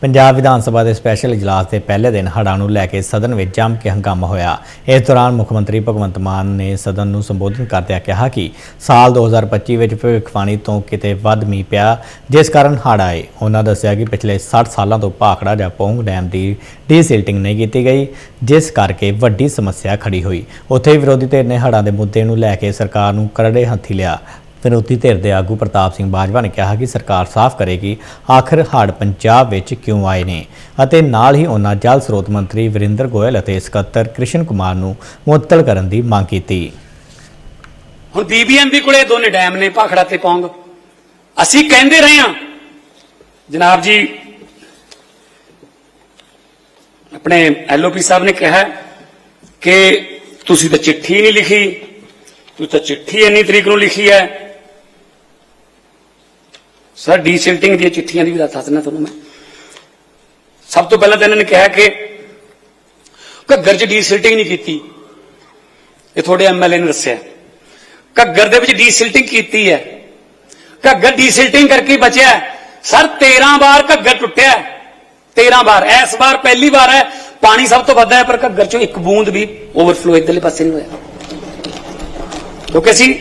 ਪੰਜਾਬ ਵਿਧਾਨ ਸਭਾ ਦੇ ਸਪੈਸ਼ਲ ਇਜਲਾਸ ਦੇ ਪਹਿਲੇ ਦਿਨ ਹੜ੍ਹਾਂ ਨੂੰ ਲੈ ਕੇ ਸਦਨ ਵਿੱਚ ਜੰਮ ਕੇ ਹੰਗਾਮਾ ਹੋਇਆ। ਇਸ ਦੌਰਾਨ ਮੁੱਖ ਮੰਤਰੀ ਭਗਵੰਤ ਮਾਨ ਨੇ ਸਦਨ ਨੂੰ ਸੰਬੋਧਨ ਕਰਦਿਆਂ ਕਿਹਾ ਕਿ ਸਾਲ 2025 ਵਿੱਚ ਭਵਿੱਖਬਾਣੀ ਤੋਂ ਕਿਤੇ ਵੱਧ ਮੀਂਹ ਪਿਆ, ਜਿਸ ਕਾਰਨ ਹੜ੍ਹ ਆਏ। ਉਹਨਾਂ ਦੱਸਿਆ ਕਿ ਪਿਛਲੇ 60 ਸਾਲਾਂ ਤੋਂ ਭਾਖੜਾ ਜਾਂ ਪੌਂਗ ਡੈਮ ਦੀ ਡੀਸਿਲਟਿੰਗ ਨਹੀਂ ਕੀਤੀ ਗਈ, ਜਿਸ ਕਰਕੇ ਵੱਡੀ ਸਮੱਸਿਆ ਖੜੀ ਹੋਈ। ਉੱਥੇ ਹੀ ਵਿਰੋਧੀ ਧਿਰ ਨੇ ਹੜ੍ਹਾਂ ਦੇ ਮੁੱਦੇ ਨੂੰ ਲੈ ਕੇ ਸਰਕਾਰ ਨੂੰ ਕਰੜੇ ਹੱਥੀ ਲਿਆ। ਵਿਰੋਧੀ ਧਿਰ ਦੇ ਆਗੂ ਪ੍ਰਤਾਪ ਸਿੰਘ ਬਾਜਵਾ ਨੇ ਕਿਹਾ ਕਿ ਸਰਕਾਰ ਸਾਫ਼ ਕਰੇਗੀ, ਆਖਰ ਹੜ੍ਹ ਪੰਜਾਬ ਵਿੱਚ ਕਿਉਂ ਆਏ ਨੇ? ਅਤੇ ਨਾਲ ਹੀ ਉਹਨਾਂ ਜਲ ਸਰੋਤ ਮੰਤਰੀ ਵਰਿੰਦਰ ਗੋਇਲ ਅਤੇ ਸਕੱਤਰ ਕ੍ਰਿਸ਼ਨ ਕੁਮਾਰ ਨੂੰ ਮੁਅੱਤਲ ਕਰਨ ਦੀ ਮੰਗ ਕੀਤੀ। ਹੁਣ ਬੀਬੀਐਮਬੀ ਕੋਲੇ ਦੋਨੇ ਡੈਮ ਨੇ, ਭਾਖੜਾ ਤੇ ਪੌਂਗ। ਅਸੀਂ ਕਹਿੰਦੇ ਰਹੇ ਹਾਂ, ਜਨਾਬ ਜੀ, ਆਪਣੇ ਐਲਓਪੀ ਸਾਹਿਬ ਨੇ ਕਿਹਾ ਕਿ ਤੁਸੀਂ ਤਾਂ ਚਿੱਠੀ ਨਹੀਂ ਲਿਖੀ, ਤੁਸੀਂ ਤਾਂ ਚਿੱਠੀ ਇੰਨੀ ਤਰੀਕ ਨੂੰ ਲਿਖੀ ਹੈ ਸਰ ਡੀਸਿਲਟਿੰਗ ਦੀਆਂ ਚਿੱਠੀਆਂ ਦੀ ਵੀ ਦੱਸ ਦਿੰਦਾ ਤੁਹਾਨੂੰ ਮੈਂ। ਸਭ ਤੋਂ ਪਹਿਲਾਂ ਤਾਂ ਇਹਨਾਂ ਨੇ ਕਿਹਾ ਕਿ ਘੱਗਰ 'ਚ ਡੀਸਿਲਟਿੰਗ ਨਹੀਂ ਕੀਤੀ। ਇਹ ਤੁਹਾਡੇ ਐਮਐਲਏ ਨੇ ਦੱਸਿਆ। ਘੱਗਰ ਦੇ ਵਿੱਚ ਡੀਸਿਲਟਿੰਗ ਕੀਤੀ ਹੈ। ਘੱਗਰ ਡੀਸਿਲਟਿੰਗ ਕਰਕੇ ਬਚਿਆ ਸਰ 13 ਵਾਰ ਘੱਗਰ ਟੁੱਟਿਆ ਹੈ। 13 ਵਾਰ। ਇਸ ਵਾਰ ਪਹਿਲੀ ਵਾਰ ਹੈ। ਪਾਣੀ ਸਭ ਤੋਂ ਵੱਧ ਹੈ, ਪਰ ਘੱਗਰ ਚੋਂ ਇੱਕ ਬੂੰਦ ਵੀ ਓਵਰਫਲੋ ਇਧਰਲੇ ਪਾਸੇ ਨਹੀਂ ਹੋਇਆ। ਕਿਉਂਕਿ ਅਸੀਂ